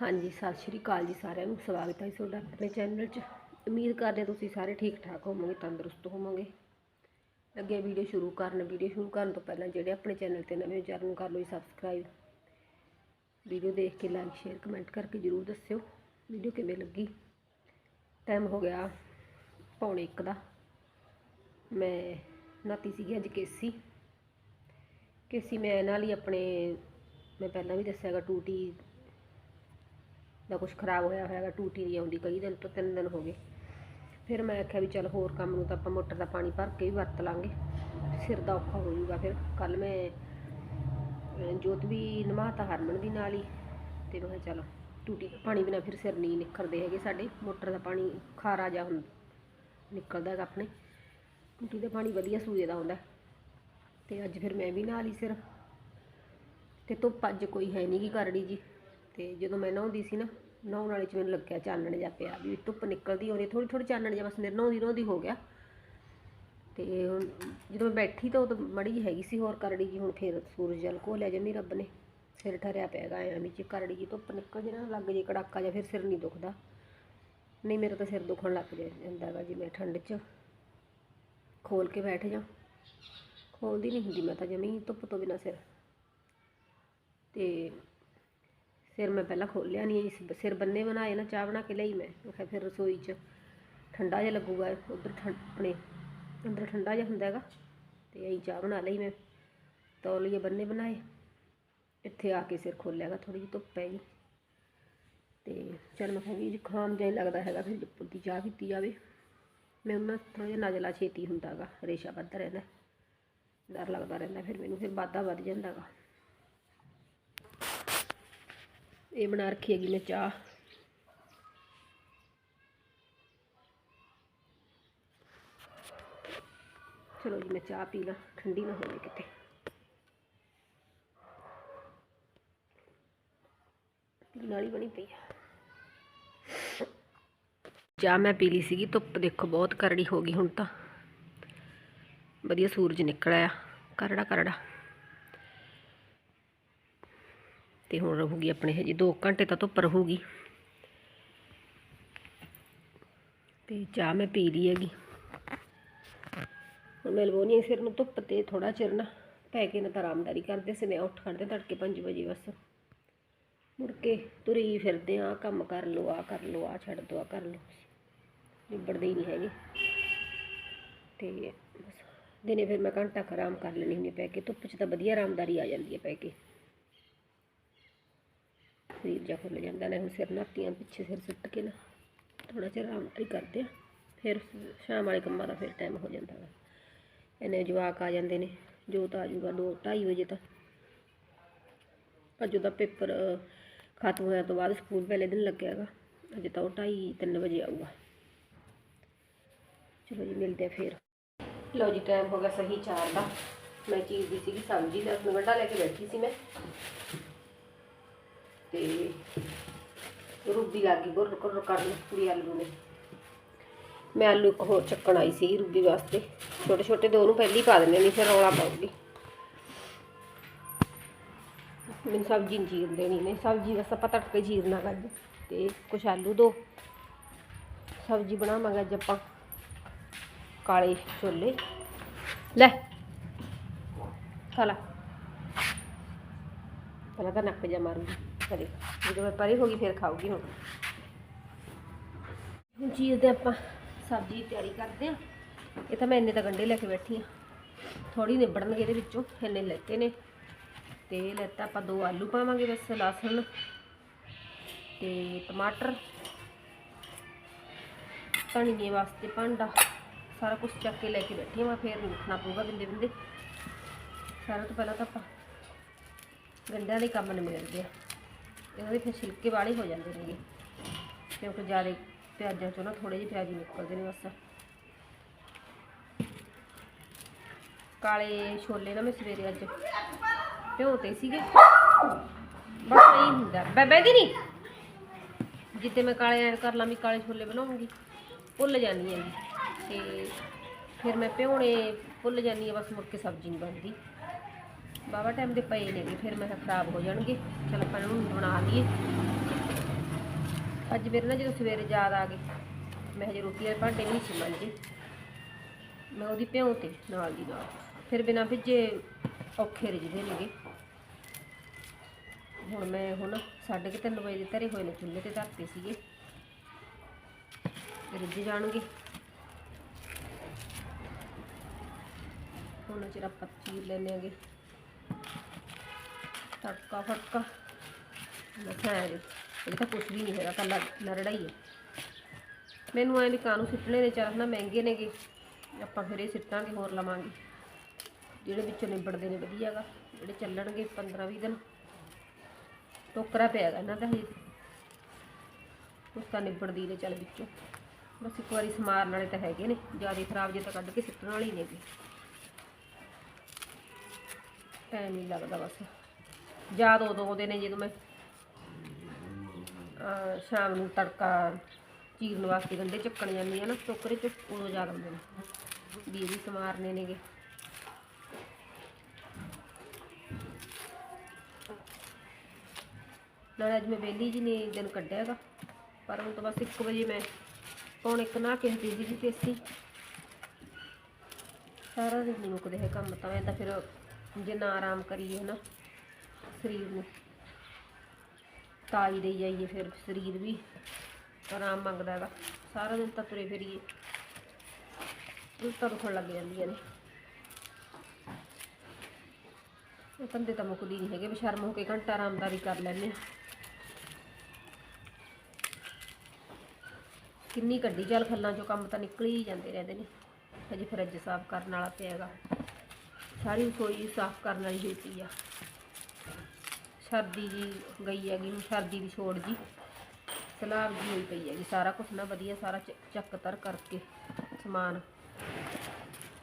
ਹਾਂਜੀ, ਸਤਿ ਸ਼੍ਰੀ ਅਕਾਲ ਜੀ ਸਾਰਿਆਂ ਨੂੰ, ਸਵਾਗਤ ਹੈ ਜੀ ਤੁਹਾਡਾ ਆਪਣੇ ਚੈਨਲ 'ਚ। ਉਮੀਦ ਕਰਦੇ ਤੁਸੀਂ ਸਾਰੇ ਠੀਕ ਠਾਕ ਹੋਵੋਗੇ, ਤੰਦਰੁਸਤ ਹੋਵੋਗੇ। ਅੱਗੇ ਵੀਡੀਓ ਸ਼ੁਰੂ ਕਰਨ, ਵੀਡੀਓ ਸ਼ੁਰੂ ਕਰਨ ਤੋਂ ਪਹਿਲਾਂ ਜਿਹੜੇ ਆਪਣੇ ਚੈਨਲ ਤੇ ਨਵੇਂ ਚੈਨਲ ਨੂੰ ਕਰ ਲਓ ਜੀ ਸਬਸਕ੍ਰਾਈਬ ਵੀਡੀਓ ਦੇਖ ਕੇ ਲਾਈਕ ਸ਼ੇਅਰ ਕਮੈਂਟ ਕਰਕੇ ਜਰੂਰ ਦੱਸਿਓ, ਵੀਡੀਓ ਕਿਵੇਂ ਲੱਗੀ। ਟਾਈਮ ਹੋ ਗਿਆ ਪੌਣੇ 1 ਦਾ। ਮੈਂ ਨਾਤੀ ਸੀਗੀ ਅੱਜ ਕੇਸੀ। ਕੇਸੀ ਮੈਂ ਨਾਲ ਹੀ ਆਪਣੇ, ਮੈਂ ਪਹਿਲਾਂ ਵੀ ਦੱਸਿਆਗਾ ਟੂਟੀ ਦਾ ਕੁਝ ਖਰਾਬ ਹੋਇਆ ਹੋਇਆਗਾ ਟੂਟੀ ਨਹੀਂ ਆਉਂਦੀ ਕਈ ਦਿਨ ਤੋਂ, ਤਿੰਨ ਦਿਨ ਹੋ ਗਏ। ਫਿਰ ਮੈਂ ਆਖਿਆ ਵੀ ਚੱਲ ਹੋਰ ਕੰਮ ਨੂੰ ਤਾਂ ਆਪਾਂ ਮੋਟਰ ਦਾ ਪਾਣੀ ਭਰ ਕੇ ਵੀ ਵਰਤ ਲਾਂਗੇ। ਸਿਰ ਦਾ ਔਖਾ ਹੋ ਜਾਊਗਾ ਫਿਰ। ਕੱਲ ਮੈਂ ਜੋਤ ਵੀ ਨਮਾਤਾ ਹਰਮਨ ਵੀ ਨਾਲ ਹੀ। ਤੇ ਮੈਂ ਕਿਹਾ ਚੱਲ ਟੂਟੀ ਪਾਣੀ ਬਿਨਾ ਫਿਰ ਸਿਰ ਨਹੀਂ ਨਿਕਲਦੇ ਹੈਗੇ ਸਾਡੇ। ਮੋਟਰ ਦਾ ਪਾਣੀ ਖਾਰਾ ਜਿਹਾ ਹੁੰਦਾ ਨਿਕਲਦਾ ਹੈਗਾ ਆਪਣੇ। ਟੂਟੀ ਦਾ ਪਾਣੀ ਵਧੀਆ ਸੂਏ ਦਾ ਹੁੰਦਾ ਤੇ ਅੱਜ ਫਿਰ ਮੈਂ ਵੀ ਨਾਲ ਹੀ ਸਿਰ। ਤੇ ਧੁੱਪ ਅੱਜ ਕੋਈ ਹੈ ਨਹੀਂ ਗੀ ਕਰੜੀ ਜੀ। ਤੇ ਜਦੋਂ ਮੈਂ ਨਹਾਉਂਦੀ ਸੀ ਨਾ, ਨਹਾਉਣ ਵਾਲੇ ਚ ਮੈਨੂੰ ਲੱਗਿਆ ਚਾਨਣ ਜਾ ਪਿਆ ਵੀ ਧੁੱਪ ਨਿਕਲਦੀ ਆਉਂਦੀ ਥੋੜੀ ਥੋੜੀ ਚਾਨਣ ਜਿਹਾ ਬਸ ਮੇਰੇ ਨਹਾਉਂਦੀ ਨਹਾਉਂਦੀ ਹੋ ਗਿਆ। ਤੇ ਹੁਣ ਜਦੋਂ ਮੈਂ ਬੈਠੀ ਤਾਂ ਉਹ ਤਾਂ ਮੜੀ ਜਿਹੀ ਹੈਗੀ ਸੀ ਹੋਰ ਕਰੜੀ ਜੀ ਹੁਣ ਫੇਰ ਸੂਰਜ ਜਲ ਕੋ ਲੈ ਜੰਮੀ ਰੱਬ ਨੇ। ਸਿਰ ਠਰਿਆ ਪਿਆਗਾ ਐਵੇਂ ਚ ਕਰੜੀ ਜੀ ਧੁੱਪ ਨਿਕਲ ਜੇ ਨਾ, ਲੱਗ ਜੇ ਕੜਾਕਾ ਜਾਂ ਫਿਰ ਸਿਰ ਨਹੀਂ ਦੁਖਦਾ। ਨਹੀਂ, ਮੇਰਾ ਤਾਂ ਸਿਰ ਦੁਖਣ ਲੱਗ ਜਾ- ਜਾਂਦਾ ਹੈਗਾ ਜੇ ਮੈਂ ਠੰਡ 'ਚ। ਖੋਲ ਕੇ ਬੈਠ ਜਾ। ਖੋਲਦੀ ਨਹੀਂ ਹੁੰਦੀ ਮੈਂ ਤਾਂ ਜਮੀ ਧੁੱਪ ਤੋਂ ਬਿਨਾ ਸਿਰ। ਤੇ ਸਿਰ ਮੈਂ ਪਹਿਲਾਂ ਖੋਲਿਆ ਨਹੀਂ ਇਸ ਸਿਰ ਬੰਨੇ ਬਣਾਏ ਨਾ, ਚਾਹ ਬਣਾ ਕੇ ਲਈ ਮੈਂ। ਮੈਂ ਕਿਹਾ ਫਿਰ ਰਸੋਈ 'ਚ ਠੰਡਾ ਜਿਹਾ ਲੱਗੂਗਾ, ਉਧਰ ਆਪਣੇ ਅੰਦਰ ਠੰਡਾ ਜਿਹਾ ਹੁੰਦਾ ਹੈਗਾ, ਤੇ ਅਸੀਂ ਚਾਹ ਬਣਾ ਲਈ ਮੈਂ। ਤੌਲੀਏ ਬੰਨੇ ਬਣਾਏ, ਇੱਥੇ ਆ ਕੇ ਸਿਰ ਖੋਲਿਆਗਾ ਥੋੜੀ ਜਿਹੀ ਧੁੱਪ ਹੈ ਜੀ। ਤੇ ਚੱਲ ਮੈਂ ਕਿਹਾ ਵੀ ਜ਼ੁਕਾਮ ਜਿਹਾ ਲੱਗਦਾ ਹੈਗਾ, ਫਿਰ ਜੁੱਪ ਦੀ ਚਾਹ ਪੀਤੀ ਜਾਵੇ। ਮੈਂ ਉਹਨਾਂ ਥੋੜਾ ਜਿਹਾ ਨਜ਼ਲਾ ਛੇਤੀ ਹੁੰਦਾ ਗਾ ਰੇਸ਼ਾ ਵੱਧਦਾ ਰਹਿੰਦਾ, ਡਰ ਲੱਗਦਾ ਰਹਿੰਦਾ, ਫਿਰ ਮੈਨੂੰ ਫਿਰ ਵਾਧਾ ਵੱਧ ਜਾਂਦਾ ਗਾ ਇਹ ਬਣਾ ਰੱਖੀ ਹੈਗੀ ਮੈਂ ਚਾਹ ਚਲੋ ਜੀ ਮੈਂ ਚਾਹ ਪੀ ਲਾਂ ਠੰਡੀ ਨਾ ਹੋਵੇ ਕਿਤੇ ਪੀਣ ਵਾਲੀ ਬਣੀ ਪਈ ਆ ਚਾਹ ਮੈਂ ਪੀ ਲਈ ਸੀਗੀ ਧੁੱਪ ਦੇਖੋ ਬਹੁਤ ਕਰੜੀ ਹੋ ਗਈ ਹੁਣ ਤਾਂ ਵਧੀਆ ਸੂਰਜ ਨਿਕਲ ਆਇਆ ਕਰੜਾ ਕਰੜਾ ਤੇ ਹੁਣ ਰਹੂਗੀ ਆਪਣੇ ਹਜੇ 2 ਘੰਟੇ ਤਾਂ ਧੁੱਪ ਰਹੂਗੀ। ਤੇ ਚਾਹ ਮੈਂ ਪੀ ਲਈ ਹੈਗੀ। ਹੁਣ ਮੈਂ ਲਵਾਉਣੀ ਆ ਸਿਰ ਨੂੰ ਧੁੱਪ ਤੇ ਥੋੜਾ ਚਿਰ ਨਾ, ਪੈ ਕੇ ਨਾ ਤਾਂ ਆਰਾਮਦਾਰੀ ਕਰਦੇ ਸੀ ਮੈਂ ਉੱਠ ਖੜਦੇ ਤੜਕੇ 5 ਵਜੇ ਬਸ। ਮੁੜ ਕੇ ਤੁਰੀ ਫਿਰਦੇ ਆ ਕੰਮ ਕਰ ਲੋ ਆ ਕਰ ਲੋ ਆ ਛੱਡ ਦੋ ਆ ਕਰ ਲੋ ਨਿਬੜਦੇ ਹੀ ਨਹੀਂ ਹੈਗੇ। ਤੇ ਬਸ, ਦਿਨੇ ਫਿਰ ਮੈਂ ਘੰਟਾ ਕੁ ਆਰਾਮ ਕਰ ਲੈਣੀ ਹੁੰਦੀ ਪੈ ਕੇ ਧੁੱਪ 'ਚ ਤਾਂ ਵਧੀਆ ਆਰਾਮਦਾਰੀ ਆ ਜਾਂਦੀ ਹੈ ਪੈ ਕੇ। ਸਰੀਰ ਜਾ ਖੁੱਲ ਜਾਂਦਾ ਨੇ ਹੁਣ ਸਿਰ ਨਾਤੀਆਂ ਪਿੱਛੇ ਸਿਰ ਸੁੱਟ ਕੇ ਨਾ ਥੋੜਾ ਜਿਹਾ ਹੀ ਕਰਦੇ ਆ। ਫਿਰ ਸ਼ਾਮ ਵਾਲੇ ਕੰਮਾਂ ਦਾ ਫਿਰ ਟਾਈਮ ਹੋ ਜਾਂਦਾ ਵਾ। ਇਹਨੇ ਜਵਾਕ ਆ ਜਾਂਦੇ ਨੇ, ਜੋਤ ਆ ਜੂਗਾ ਦੋ 2:30 ਵਜੇ ਤੱਕ। ਅੱਜ ਉਹਦਾ ਪੇਪਰ ਖਤਮ ਹੋਇਆ ਤੋਂ ਬਾਅਦ ਸਕੂਲ ਪਹਿਲੇ ਦਿਨ ਲੱਗਿਆ ਹੈਗਾ। ਅੱਜ ਤਾਂ ਉਹ 2:30 3 ਵਜੇ ਆਊਗਾ। ਚਲੋ ਜੀ, ਮਿਲਦੇ ਆ ਫਿਰ। ਲਓ ਜੀ ਟਾਈਮ ਹੋ ਗਿਆ ਸਹੀ 4 ਦਾ। ਮੈਂ ਚੀਜ਼ ਦੀ ਸੀਗੀ, ਸਬਜ਼ੀ ਦਾ ਵੱਡਾ ਲੈ ਕੇ ਬੈਠੀ ਸੀ ਮੈਂ। ਤੇ ਰੂਬੀ ਲੱਗ ਗਈ ਗੁਰ ਗੁਰ ਕਰਨ ਪੂਰੀ ਆਲੂ ਨੇ। ਮੈਂ ਆਲੂ ਇੱਕ ਹੋਰ ਚੱਕਣ ਆਈ ਸੀ ਰੂਬੀ ਵਾਸਤੇ। ਛੋਟੇ ਛੋਟੇ ਦੋ ਨੂੰ ਪਹਿਲੀ ਪਾ ਦਿੰਦੇ ਨਹੀਂ ਫਿਰ ਰੌਲਾ ਪਾਉਗੀ। ਮੈਨੂੰ ਸਬਜ਼ੀ ਨਹੀਂ ਚੀਰ ਦੇਣੀ ਨੇ ਸਬਜ਼ੀ ਬਸ ਆਪਾਂ ਤੜਕੇ ਚੀਰਨਾ ਗਾ ਅੱਜ ਤੇ ਕੁਛ ਆਲੂ ਦੋ। ਸਬਜ਼ੀ ਬਣਾਵਾਂਗੇ ਅੱਜ ਆਪਾਂ ਕਾਲੇ ਛੋਲੇ। ਲੈ। ਖਾ ਲਾ। ਪਹਿਲਾਂ ਤਾਂ ਨੱਕ ਜਾ ਮਾਰੂਗੀ। ਕਦੇ ਜਦੋਂ ਮੈਂ ਪਰੇ ਹੋ ਗਈ, ਫਿਰ ਖਾਊਗੀ ਹੁਣ। ਹੁਣ ਚੀਜ਼ ਦੇ ਆਪਾਂ ਸਬਜ਼ੀ ਦੀ ਤਿਆਰੀ ਕਰਦੇ ਆ ਇਹ ਤਾਂ ਮੈਂ ਇੰਨੇ ਤਾਂ ਗੰਡੇ ਲੈ ਕੇ ਬੈਠੀ ਆ ਥੋੜੀ ਨਿਬੜਨਗੇ ਇਹਦੇ ਵਿੱਚੋਂ, ਇੰਨੇ ਲੈਤੇ ਨੇ। ਤੇ ਲੈਤਾ ਆਪਾਂ ਦੋ ਆਲੂ ਪਾਵਾਂਗੇ ਬਸ, ਲਸਣ ਤੇ ਟਮਾਟਰ। ਧਨੀਏ ਵਾਸਤੇ ਭਾਂਡਾ। ਸਾਰਾ ਕੁਝ ਚੱਕ ਕੇ ਲੈ ਕੇ ਬੈਠੀ ਹਾਂ, ਮੈਂ ਫੇਰ ਲਿਖਣਾ ਪਊਗਾ ਬਿੰਦੇ ਬਿੰਦੇ। ਸਾਰਾ ਤੋਂ ਪਹਿਲਾਂ ਤਾਂ ਆਪਾਂ ਗੰਡਿਆਂ ਦੇ ਕੰਮ ਨਿਬੇੜਦੇ ਆ ਇਹਨਾਂ ਦੇ ਫਿਰ ਛਿਲਕੇ ਵਾਲੇ ਹੋ ਜਾਂਦੇ ਨੇਗੇ ਕਿਉਂਕਿ ਜ਼ਿਆਦਾ ਪਿਆਜ਼ਾਂ ਚੋਂ ਨਾ ਥੋੜੇ ਜਿਹੇ ਪਿਆਜ਼ ਨਿਕਲਦੇ ਨੇ ਬਸ। ਕਾਲੇ ਛੋਲੇ ਨਾ ਮੈਂ ਸਵੇਰੇ ਅੱਜ ਭਿਓਤੇ ਸੀਗੇ। ਬਸ ਨਹੀਂ ਹੁੰਦਾ। ਬੈਬੇ ਦੀ ਨਹੀਂ ਜਿੱਤੇ ਮੈਂ ਕਾਲੇ ਐਂ ਕਰ ਲਾਂ ਵੀ ਕਾਲੇ ਛੋਲੇ ਬਣਾਉਂਗੀ, ਭੁੱਲ ਜਾਂਦੀ ਹਾਂ ਤੇ ਫਿਰ ਮੈਂ ਭਿਉਣੇ ਭੁੱਲ ਜਾਂਦੀ ਹਾਂ ਬਸ ਮੁੜ ਕੇ ਸਬਜ਼ੀ ਨਹੀਂ ਬਣਦੀ। ਬਾਬਾ ਟਾਈਮ ਦੇ ਪਏ ਨੇਗੇ, ਫਿਰ ਮੈਂ ਕਿਹਾ ਖਰਾਬ ਹੋ ਜਾਣਗੇ। ਚਲ ਆਪਾਂ ਇਹਨਾਂ ਬਣਾ ਲਈਏ। ਅੱਜ ਮੇਰੇ ਨਾ ਜਦੋਂ ਸਵੇਰੇ ਯਾਦ ਆ ਗਈ ਮੈਂ ਹਜੇ ਰੋਟੀ ਵਾਲੇ ਭਾਂਡੇ ਨਹੀਂ ਸੀ ਮਾਂਜੇ। ਮੈਂ ਉਹਦੀ ਭਿਉਂ ਤੇ ਨਾਲ ਦੀ ਨਾਲ। ਫਿਰ ਬਿਨਾਂ ਭਿੱਜੇ ਔਖੇ ਰਿਜਦੇ ਨੇਗੇ। ਹੁਣ ਮੈਂ ਹੁਣ 3:30 ਵਜੇ ਦੇ ਧਰੇ ਹੋਏ ਨੇ ਚੁੱਲ੍ਹੇ ਤੇ ਧਰਤੇ ਸੀਗੇ। ਰਿੱਝ ਜਾਣਗੇ। ਹੁਣ ਚਿਰ ਆਪਾਂ ਚੀਰ ਲੈਣੇ ਆਗੇ। ਤੜਕਾ ਫੜਕਾ। ਲੱਖਾਂ ਹੈ ਇਹ ਤਾਂ ਕੁਛ ਵੀ ਨਹੀਂ ਹੈਗਾ ਕੱਲਾ ਨਰੜਾ ਹੀ ਹੈ ਮੈਨੂੰ ਐ ਵੀ ਕਾਨੂੰ ਸਿੱਟਣੇ ਨੇ ਚੱਲ ਨਾ ਮਹਿੰਗੇ ਨੇਗੇ। ਆਪਾਂ ਫਿਰ ਇਹ ਸਿੱਟਾਂਗੇ, ਹੋਰ ਲਵਾਂਗੇ। ਜਿਹੜੇ ਵਿੱਚੋਂ ਨਿਬੜਦੇ ਨੇ ਵਧੀਆਗਾ ਜਿਹੜੇ ਚੱਲਣਗੇ 15 20 ਦਿਨ। ਟੋਕਰਾ ਪਿਆਗਾ ਇਹਨਾਂ ਦਾ ਹਜੇ। ਉਸ ਤਾਂ ਨਿਬੜਦੀ ਨੇ ਚੱਲ ਵਿੱਚੋਂ। ਬਸ ਇੱਕ ਵਾਰੀ ਸਮਾਰਨ ਵਾਲੇ ਤਾਂ ਹੈਗੇ ਨੇ। ਜ਼ਿਆਦਾ ਖਰਾਬ ਜੇ ਤਾਂ ਕੱਢ ਕੇ ਸਿੱਟਣ ਵਾਲੇ ਹੀ ਨੇਗੇ। ਟਾਈਮ ਨਹੀਂ ਲੱਗਦਾ ਬਸ। ਯਾਦ ਉਦੋਂ ਆਉਂਦੇ ਨੇ ਜਦੋਂ ਮੈਂ ਸ਼ਾਮ ਨੂੰ ਤੜਕਾ ਚੀਰਨ ਵਾਸਤੇ ਗੰਡੇ ਚੱਕਣ ਜਾਂਦੀ ਆ ਨਾ ਟੋਕਰੇ ਚ ਉਦੋਂ ਯਾਦ ਆਉਂਦੇ ਨੇ। ਵੀ ਵੀ ਸਮਾਰਨੇ ਨੇਗੇ। ਨਾਲੇ ਅੱਜ ਮੈਂ ਵਿਹਲੀ ਜੀ ਨੇ ਦਿਨ ਕੱਢਿਆ ਹੈਗਾ ਪਰ ਹੁਣ ਤਾਂ ਬਸ 1 ਵਜੇ ਮੈਂ ਪੌਣ ਇੱਕ ਨਾ ਕੇ ਹਟੀ ਸੀ ਤੇ ਅਸੀਂ ਸਾਰਾ ਦਿਨ ਨਹੀਂ ਮੁੱਕਦੇ ਹੈ ਕੰਮ ਤਾਂ ਐਂ ਤਾਂ ਫਿਰ ਜੇ ਨਾ ਆਰਾਮ ਕਰੀਏ ਨਾ ਸਰੀਰ ਨੂੰ। ਤਾਈ ਦੇ ਜਾਈਏ ਫਿਰ ਸਰੀਰ ਵੀ। ਆਰਾਮ ਮੰਗਦਾ ਹੈਗਾ। ਸਾਰਾ ਦਿਨ ਤਾਂ ਤੁਰੇ ਫਿਰੀਏ। ਉਲਟਾ ਦੁਖਣ ਲੱਗ ਜਾਂਦੀਆਂ ਨੇ। ਉਹ ਕੰਦੇ ਤਾਂ ਮੁੱਕਦੀ ਨਹੀਂ ਹੈਗੇ। ਬਸ਼ਰਮ ਹੋ ਕੇ ਘੰਟਾ ਆਰਾਮਦਾਰੀ ਕਰ ਲੈਂਦੇ ਹਾਂ ਕਿੰਨੀ ਕੱਢੀ ਚੱਲ ਖੱਲਾਂ ਚੋਂ ਕੰਮ ਤਾਂ ਨਿਕਲ ਹੀ ਜਾਂਦੇ ਰਹਿੰਦੇ ਨੇ। ਹਜੇ ਫਰਿੱਜ ਸਾਫ਼ ਕਰਨ ਵਾਲਾ ਪਿਆ ਹੈਗਾ। ਸਾਰੀ ਰਸੋਈ ਸਾਫ਼ ਕਰਨ ਵਾਲੀ ਹੋਈ ਪਈ ਆ। ਸਰਦੀ ਜੀ ਗਈ ਹੈਗੀ ਹੁਣ ਸਰਦੀ ਦੀ ਛੋੜ ਜੀ। ਸਲਾਬ ਜੀ ਹੋਈ ਪਈ ਹੈਗੀ, ਸਾਰਾ ਕੁਝ ਨਾ ਵਧੀਆ, ਸਾਰਾ ਚੱਕ ਤਰ ਕਰਕੇ ਸਮਾਨ।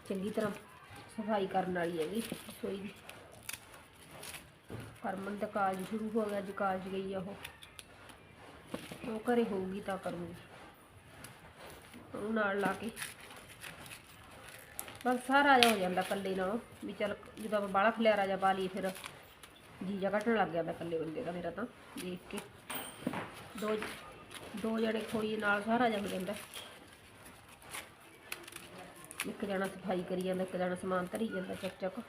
ਚੰਗੀ ਤਰ੍ਹਾਂ ਸਫ਼ਾਈ ਕਰਨ ਵਾਲੀ ਹੈਗੀ, ਰਸੋਈ ਦੀ। ਹਰਮਨ ਦਾ ਕਾਲਜ ਸ਼ੁਰੂ ਹੋ ਗਿਆ, ਅੱਜ ਕਾਲਜ ਗਈ ਆ ਉਹ। ਉਹ ਘਰੇ ਹੋਊਗੀ ਤਾਂ ਕਰੂੰਗੀ। ਉਹਨੂੰ ਨਾਲ ਲਾ ਕੇ। ਬਸ ਸਾਰਾ ਜਿਹਾ ਹੋ ਜਾਂਦਾ ਇਕੱਲੇ ਨਾਲੋਂ, ਵੀ ਚੱਲ ਜਦੋਂ ਆਪਾਂ ਬਾਹਲਾ ਖਲਿਆਰਾ ਜਿਹਾ ਪਾ ਲਈਏ ਫਿਰ ਜੀਜਾ ਘਟਣ ਲੱਗ ਮੈਂ ਇਕੱਲੇ ਬੰਦੇ ਦਾ ਮੇਰਾ ਤਾਂ, ਦੇਖ ਕੇ। ਦੋ ਦੋ ਜਣੇ ਖੋਈਏ ਨਾਲ ਸਾਰਾ ਜਿਹਾ ਹੋ ਜਾਂਦਾ ਇੱਕ ਜਣਾ ਸਫ਼ਾਈ ਕਰੀ ਜਾਂਦਾ, ਇੱਕ ਜਣਾ ਸਮਾਨ ਧਰੀ ਜਾਂਦਾ ਚੱਕ ਚੱਕ।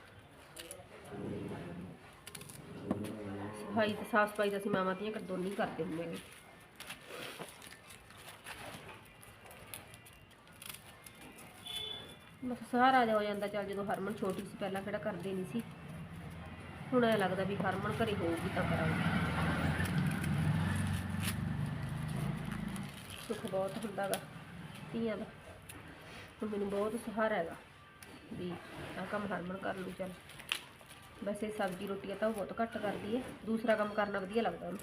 ਸਫ਼ਾਈ ਤੇ ਸਾਫ਼ ਸਫ਼ਾਈ ਦਾ ਅਸੀਂ ਮਾਵਾਂ ਦੀਆਂ ਕਰ ਦੋਨੀ ਕਰਦੇ ਹੁੰਦੇ ਨੇ ਬਸ ਸਾਰਾ ਜਿਹਾ ਹੋ ਜਾਂਦਾ, ਚੱਲ ਜਦੋਂ ਹਰਮਨ ਛੋਟੀ ਸੀ, ਪਹਿਲਾਂ ਕਿਹੜਾ ਕਰਦੇ ਨਹੀਂ ਸੀ। ਹੁਣ ਇਹ ਲੱਗਦਾ ਵੀ ਹਰਮਨ ਘਰੇ ਹੋਊਗੀ ਤਾਂ ਕਰਾਂਗੇ। ਸੁੱਖ ਬਹੁਤ ਹੁੰਦਾ ਧੀਆਂ ਦਾ। ਹੁਣ ਮੈਨੂੰ ਬਹੁਤ ਸਹਾਰਾ ਹੈਗਾ ਵੀ ਆਹ ਕੰਮ ਹਰਮਨ ਕਰ ਲੂ ਚੱਲ। ਵੈਸੇ ਸਬਜ਼ੀ ਰੋਟੀਆਂ ਤਾਂ ਉਹ ਬਹੁਤ ਘੱਟ ਕਰਦੀ ਹੈ, ਦੂਸਰਾ ਕੰਮ ਕਰਨਾ ਵਧੀਆ ਲੱਗਦਾ ਉਹਨੂੰ।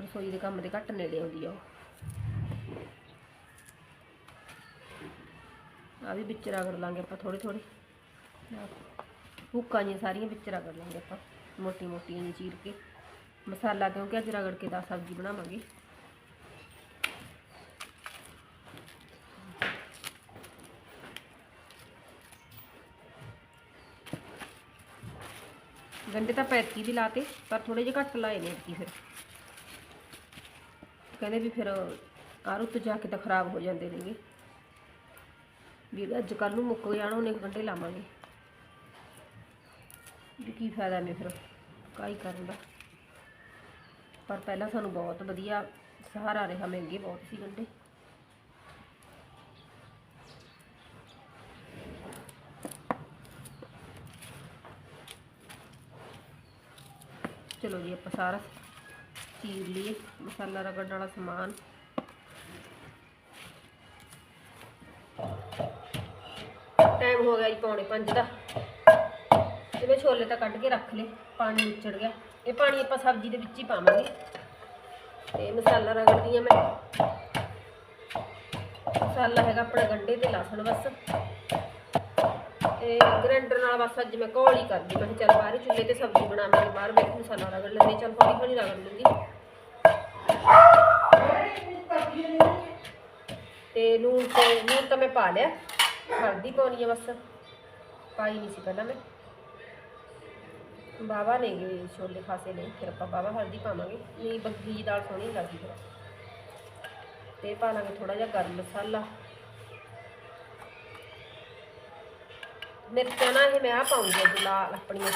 ਰਸੋਈ ਦੇ ਕੰਮ ਦੇ ਘੱਟ ਨੇੜੇ ਆਉਂਦੀ ਆ ਉਹ। ਆ ਵੀ ਵਿੱਚ ਰਗੜ ਲਾਂਗੇ ਆਪਾਂ ਥੋੜੇ ਥੋੜੇ ਹੁੱਕਾਂ ਜਿਹੀਆਂ ਸਾਰੀਆਂ ਵਿੱਚ ਰਗੜ ਲਾਂਗੇ ਆਪਾਂ, ਮੋਟੀ ਮੋਟੀਆਂ ਜਿਹੀਆਂ ਚੀਰ ਕੇ। ਮਸਾਲਾ ਕਿਉਂਕਿ ਅੱਜ ਰਗੜ ਕੇ ਦਾ ਸਬਜ਼ੀ ਬਣਾਵਾਂਗੇ। ਗੰਡੇ ਤਾਂ ਪੈਤੀ ਵੀ ਲਾਤੇ, ਪਰ ਥੋੜੇ ਜਿਹਾ ਘੱਟ ਲਾਏ ਨੇ ਕੀ ਫਿਰ। ਕਹਿੰਦੇ ਵੀ ਫਿਰ ਆਹ ਰੁੱਤ ਜਾ ਕੇ ਤਾਂ ਖਰਾਬ ਹੋ ਜਾਂਦੇ ਨੇਗੇ। ਵੀ ਅੱਜ ਕੱਲ ਨੂੰ ਮੁੱਕ ਜਾਣ ਉਹਨੇ ਗੰਡੇ ਲਾਵਾਂਗੇ। ਵੀ ਕੀ ਫਾਇਦਾ ਨੇ ਫਿਰ ਕਾਈ ਕਰਨ ਦਾ। ਪਰ ਪਹਿਲਾਂ ਸਾਨੂੰ ਬਹੁਤ ਵਧੀਆ ਸਹਾਰਾ ਰਿਹਾ, ਮਹਿੰਗੇ ਬਹੁਤ ਸੀ ਗੰਡੇ। ਚਲੋ ਜੀ, ਆਪਾਂ ਸਾਰਾ ਚੀਰ ਲਈਏ, ਮਸਾਲਾ ਰਗੜਨ ਵਾਲਾ ਸਮਾਨ। ਟਾਈਮ ਹੋ ਗਿਆ ਜੀ ਪੌਣੇ 5 ਦਾ। ਜਿਵੇਂ ਛੋਲੇ ਤਾਂ ਕੱਢ ਕੇ ਰੱਖ ਲਏ, ਪਾਣੀ ਉੱਚੜ ਗਿਆ। ਇਹ ਪਾਣੀ ਆਪਾਂ ਸਬਜ਼ੀ ਦੇ ਵਿੱਚ ਹੀ ਪਾਵਾਂਗੇ। ਤੇ ਮਸਾਲਾ ਰਗੜਦੀ ਆ ਮੈਂ। ਮਸਾਲਾ ਹੈਗਾ ਆਪਣਾ ਗੰਡੇ ਤੇ ਲਸਣ ਬਸ। ਤੇ ਗ੍ਰੈਂਡਰ ਨਾਲ ਬਸ ਅੱਜ ਮੈਂ ਘੋਲ ਹੀ ਕਰਦੀ। ਮੈਂ ਚੱਲ ਬਾਹਰ ਹੀ ਚੁੱਲ੍ਹੇ ਤੇ ਸਬਜ਼ੀ ਬਣਾਵਾਂਗੇ, ਬਾਹਰ ਬੈਠ ਮਸਾਲਾ ਰਗੜ ਲੈਂਦੇ ਚੱਲ ਹੌਲੀ ਹੌਲੀ ਰਗੜ ਲੂੰਗੀ। ਤੇ ਲੂਣ ਤੇ ਲੂਣ ਤਾਂ ਮੈਂ ਪਾ ਲਿਆ। ਹਲਦੀ ਪਾਉਣੀ ਆ ਬਸ। ਪਾਈ ਨਹੀਂ ਸੀ ਪਹਿਲਾਂ ਮੈਂ। ਬਾਵਾ ਨੇ ਛੋਲੇ ਖਾਸੇ ਨਹੀਂ ਫਿਰ ਆਪਾਂ ਬਾਵਾ ਹਲਦੀ ਪਾਵਾਂਗੇ। ਨਹੀਂ ਬੱਗੀ ਦੀ ਦਾਲ ਸੋਹਣੀ ਨੀ ਲੱਗਦੀ ਫਿਰ। ਤੇ ਪਾ ਲਾਂਗੇ ਥੋੜਾ ਜਿਹਾ ਗਰਮ ਮਸਾਲਾ। ਮਿਰਚਾਂ ਨਾ ਇਹ ਮੈਂ ਆ ਪਾਉਂਗੀ ਅੱਜ ਲਾਲ ਆਪਣੀਆਂ।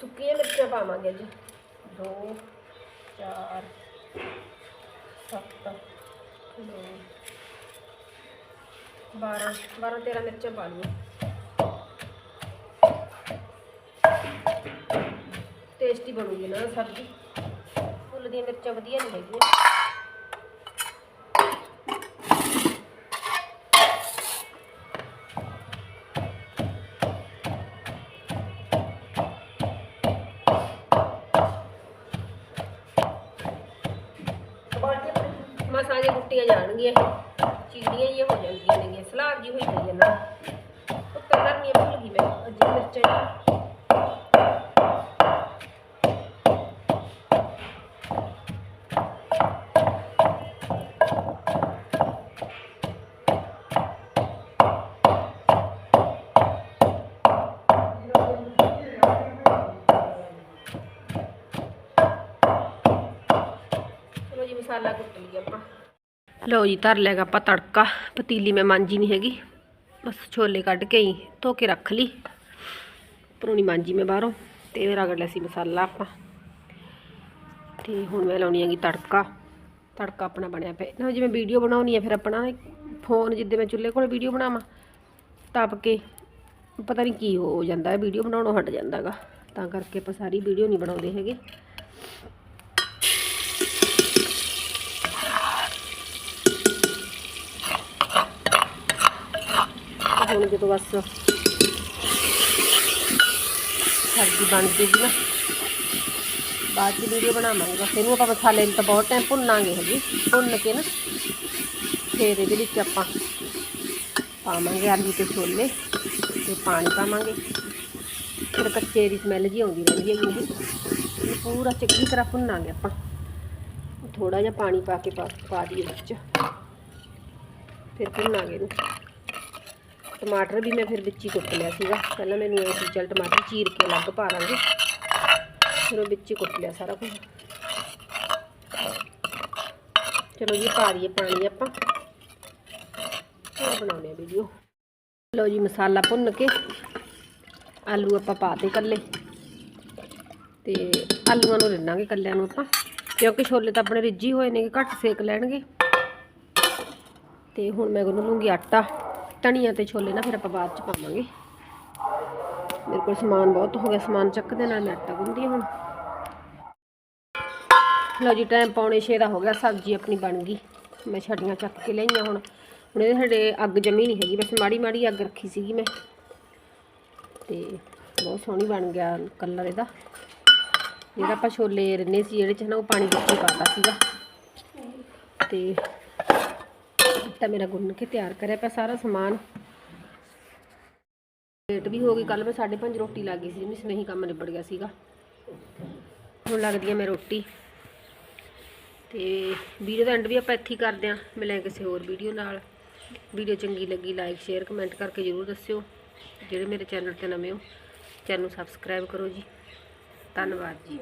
ਸੁੱਕੀਆਂ ਮਿਰਚਾਂ ਪਾਵਾਂਗੇ ਅੱਜ ਦੋ, ਚਾਰ, ਸੱਤ ਨੌ, ਬਾਰਾਂ। ਬਾਰਾਂ, ਤੇਰਾਂ ਮਿਰਚਾਂ ਪਾ ਲਈਆਂ। ਟੇਸਟੀ ਬਣੂਗੀ ਨਾ ਸਬਜ਼ੀ। ਫੁੱਲ ਦੀਆਂ ਮਿਰਚਾਂ ਵਧੀਆ ਨਹੀਂ ਹੈਗੀਆਂ। ਮਸਾਂ ਜੇ ਗੁੱਟੀਆਂ ਜਾਣਗੀਆਂ ਇਹ। ਚੀੜੀਆਂ ਹੀ ਹੋ ਜਾਂਦੀਆਂ ਨੇ ਸਲਾਦ ਜੀ ਹੋਈ ਪਈ ਹੈ ਨਾ। ਉੱਤਰ ਕਰਨੀ ਭੁੱਲ ਗਈ ਮੈਂ। ਅੱਜ ਮਿਰਚਾਂ ਲਓ ਜੀ, ਧਰ ਲਿਆ ਗਾ ਆਪਾਂ ਤੜਕਾ। ਪਤੀਲੀ ਮੈਂ ਮਾਂਜੀ ਨਹੀਂ ਹੈਗੀ। ਬਸ ਛੋਲੇ ਕੱਢ ਕੇ ਹੀ ਧੋ ਕੇ ਰੱਖ ਲਈ। ਪਰੋਣੀ ਮਾਂਜੀ ਮੈਂ ਬਾਹਰੋਂ। ਤੇ ਰਗੜ ਲਿਆ ਸੀ ਮਸਾਲਾ ਆਪਾਂ। ਤੇ ਹੁਣ ਮੈਂ ਲਾਉਣੀ ਹੈਗੀ ਤੜਕਾ। ਤੜਕਾ ਆਪਣਾ ਬਣਿਆ ਪਿਆ। ਨਾ ਜਿਵੇਂ ਵੀਡੀਓ ਬਣਾਉਣੀ ਹੈ, ਫਿਰ ਆਪਣਾ ਫੋਨ ਜਿੱਦੇ ਮੈਂ ਚੁੱਲ੍ਹੇ ਕੋਲ ਵੀਡੀਓ ਬਣਾਵਾਂ, ਤਪ ਕੇ ਪਤਾ ਨਹੀਂ ਕੀ ਹੋ ਜਾਂਦਾ ਹੈ। ਵੀਡੀਓ ਬਣਾਉਣੋਂ ਹਟ ਜਾਂਦਾਗਾ। ਤਾਂ ਕਰਕੇ ਆਪਾਂ ਸਾਰੀ ਵੀਡੀਓ ਨਹੀਂ ਬਣਾਉਂਦੇ ਹੈਗੇ। ਹੁਣ ਜਦੋਂ ਬਸ ਸਬਜ਼ੀ ਬਣ ਜੂਗੀ ਨਾ, ਬਾਅਦ ਚ ਵੀਡੀਓ ਬਣਾਵਾਂਗੇ। ਬਸ ਇਹਨੂੰ ਆਪਾਂ ਮਸਾਲੇ ਨੂੰ ਤਾਂ ਬਹੁਤ ਟਾਈਮ ਭੁੰਨਾਂਗੇ ਹਜੇ, ਭੁੰਨ ਕੇ ਨਾ, ਫਿਰ ਇਹਦੇ ਵਿੱਚ ਆਪਾਂ ਪਾਵਾਂਗੇ ਆਲੂ ਤੇ ਛੋਲੇ ਤੇ ਪਾਣੀ ਪਾਵਾਂਗੇ। ਫਿਰ ਕੱਚੇ ਦੀ ਸਮੈਲ ਜੀ ਆਉਂਦੀ ਰਹਿੰਦੀ ਹੈ ਜੀ ਇਹ ਪੂਰਾ ਚੰਗੀ ਤਰ੍ਹਾਂ ਭੁੰਨਾਂਗੇ ਆਪਾਂ। ਥੋੜਾ ਜਿਹਾ ਪਾਣੀ ਪਾ ਕੇ ਪਾ ਪਾ ਦਈਏ ਵਿੱਚ। ਫਿਰ ਭੁੰਨਾਂਗੇ ਇਹਨੂੰ। ਟਮਾਟਰ ਵੀ ਮੈਂ ਫਿਰ ਵਿੱਚ ਹੀ ਕੁੱਟ ਲਿਆ ਸੀਗਾ। ਪਹਿਲਾਂ ਮੈਨੂੰ ਇਹ ਸੀ, ਚੱਲ ਟਮਾਟਰ ਚੀਰ ਕੇ ਅਲੱਗ ਪਾ ਲਾਂਗੇ ਫਿਰ ਉਹ ਵਿੱਚ ਹੀ ਕੁੱਟ ਲਿਆ ਸਾਰਾ ਕੁਝ ਚਲੋ ਜੀ, ਪਾ ਦਈਏ ਪਾਣੀ ਆਪਾਂ। ਫਿਰ ਬਣਾਉਂਦੇ ਆ ਵੀਡੀਓ ਲਓ ਜੀ, ਮਸਾਲਾ ਭੁੰਨ ਕੇ ਆਲੂ ਆਪਾਂ ਪਾ ਦੇ ਕੱਲੇ ਤੇ ਆਲੂਆਂ ਨੂੰ ਰਿੰਨਾਂਗੇ ਕੱਲਿਆਂ ਨੂੰ ਆਪਾਂ। ਕਿਉਂਕਿ ਛੋਲੇ ਤਾਂ ਆਪਣੇ ਰਿੱਝੀ ਹੋਏ ਨੇ ਘੱਟ ਸੇਕ ਲੈਣਗੇ। ਤੇ ਹੁਣ ਮੈਂ ਗੁੰਨ ਲੂੰਗੀ ਆਟਾ। ਧਨੀਆ ਤੇ ਛੋਲੇ ਨਾ ਫਿਰ ਆਪਾਂ ਬਾਅਦ ਚ ਪਾਵਾਂਗੇ। ਮੇਰੇ ਕੋਲ ਸਮਾਨ ਬਹੁਤ ਹੋ ਗਿਆ, ਸਮਾਨ ਚੱਕ ਦੇ ਨਾਲ ਮੈਂ ਆਟਾ ਗੁੰਨਦੀ ਹੁਣ। ਲਓ ਜੀ ਟਾਈਮ ਪੌਣੇ 6 ਦਾ ਹੋ ਗਿਆ, ਸਬਜ਼ੀ ਆਪਣੀ ਬਣ ਗਈ। ਮੈਂ ਛੜੀਆਂ ਚੱਕ ਕੇ ਲਈਆਂ ਹੁਣ। ਹੁਣ ਇਹਦੇ ਸਾਡੇ ਅੱਗ ਜਮੀ ਨਹੀਂ ਹੈਗੀ, ਬਸ ਮਾੜੀ ਮਾੜੀ ਅੱਗ ਰੱਖੀ ਸੀਗੀ ਮੈਂ। ਤੇ ਬਹੁਤ ਸੋਹਣੀ ਬਣ ਗਿਆ ਕਲਰ ਇਹਦਾ। ਜਿਹੜਾ ਆਪਾਂ ਛੋਲੇ ਰਿੰਨੇ ਸੀ, ਜਿਹੜੇ ਚ ਨਾ ਉਹ ਪਾਣੀ ਵਿੱਚ ਹੀ ਪਾਤਾ ਸੀਗਾ। ਤੇ ਤਾਂ ਮੇਰਾ ਗੁੰਨ ਕੇ ਤਿਆਰ ਕਰਿਆ ਪਿਆ ਸਾਰਾ ਸਮਾਨ। ਲੇਟ ਵੀ ਹੋ ਗਈ ਕੱਲ ਮੈਂ 5:30 ਰੋਟੀ ਲੱਗ ਗਈ ਸੀ ਮਿਸ ਨਹੀਂ ਕੰਮ ਨਿਬੜ ਗਿਆ ਸੀਗਾ। ਹੁਣ ਲੱਗਦੀ ਆ ਮੈਂ ਰੋਟੀ। ਤੇ ਵੀਡੀਓ ਦਾ ਐਂਡ ਵੀ ਆਪਾਂ ਇੱਥੇ ਹੀ ਕਰਦੇ ਆਂ ਮਿਲਾਂਗੇ ਕਿਸੇ ਹੋਰ ਵੀਡੀਓ ਨਾਲ। ਵੀਡੀਓ ਚੰਗੀ ਲੱਗੀ ਲਾਈਕ ਸ਼ੇਅਰ ਕਮੈਂਟ ਕਰਕੇ ਜ਼ਰੂਰ ਦੱਸਿਓ, ਜਿਹੜੇ ਮੇਰੇ ਚੈਨਲ ਤੇ ਨਵੇਂ ਹੋ, ਚੈਨਲ ਨੂੰ ਸਬਸਕ੍ਰਾਈਬ ਕਰੋ ਜੀ। ਧੰਨਵਾਦ ਜੀ।